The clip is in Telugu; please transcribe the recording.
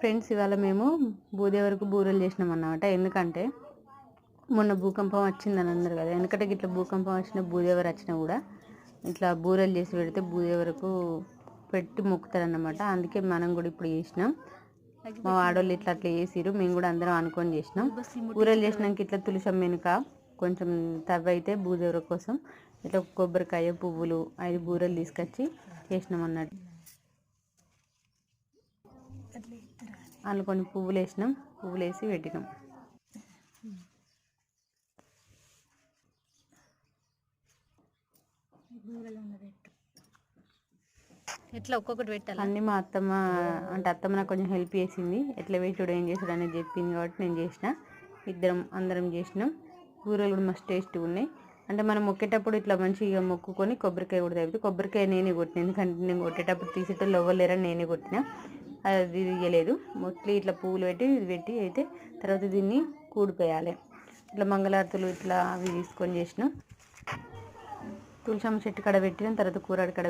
ఫ్రెండ్స్ ఇవాళ మేము బూదే వరకు బూరెలు చేసినాం అన్నమాట ఎందుకంటే మొన్న భూకంపం వచ్చిందని అన్నారు కదా. ఎందుకంటే ఇట్లా భూకంపం వచ్చిన బూదేవరు వచ్చినా కూడా ఇట్లా బూరెలు చేసి పెడితే భూదేవరకు పెట్టి మొక్కుతారన్నమాట. అందుకే మనం కూడా ఇప్పుడు చేసినాం. మా ఆడోళ్ళు ఇట్లా అట్లా చేసిరు మేము కూడా అందరం అనుకొని చేసినాం. బూరెలు చేసినాక ఇట్లా తులసం వెనుక కొంచెం తవ్వి అయితే కోసం ఇట్లా కొబ్బరికాయ పువ్వులు ఐదు బూరెలు తీసుకొచ్చి చేసినాం అన్నట్టు అందులో కొన్ని పువ్వులు వేసినాం పువ్వులు వేసి పెట్టినాం. ఎట్లా ఒక్కొక్కటి పెట్టాలా? అన్నీ మా అత్తమ్మ అంటే అత్తమ్మ నాకు కొంచెం హెల్ప్ చేసింది. ఎట్లా వేసుడు ఏం చేసుడు అనేది చెప్పింది కాబట్టి నేను చేసిన. ఇద్దరం అందరం చేసినాం. కూరలు కూడా మస్తు టేస్ట్గా ఉన్నాయి. అంటే మనం మొక్కేటప్పుడు ఇట్లా మంచిగా మొక్కుకొని కొబ్బరికాయ కూడా తగ్గితే కొబ్బరికాయ నేనే కొట్టిన. ఎందుకంటే నేను కొట్టేటప్పుడు తీసేటోళ్ళు ఎవ్వలేరని నేనే కొట్టిన. అది ఇయ్యలేదు మొత్తం ఇట్లా పువ్వులు పెట్టి ఇది పెట్టి అయితే తర్వాత దీన్ని కూడిపోయాలి. ఇట్లా మంగళారతులు ఇట్లా అవి తీసుకొని చేసినాం. తులసమ్మ చెట్టు కడ పెట్టిన తర్వాత కూరడి కడ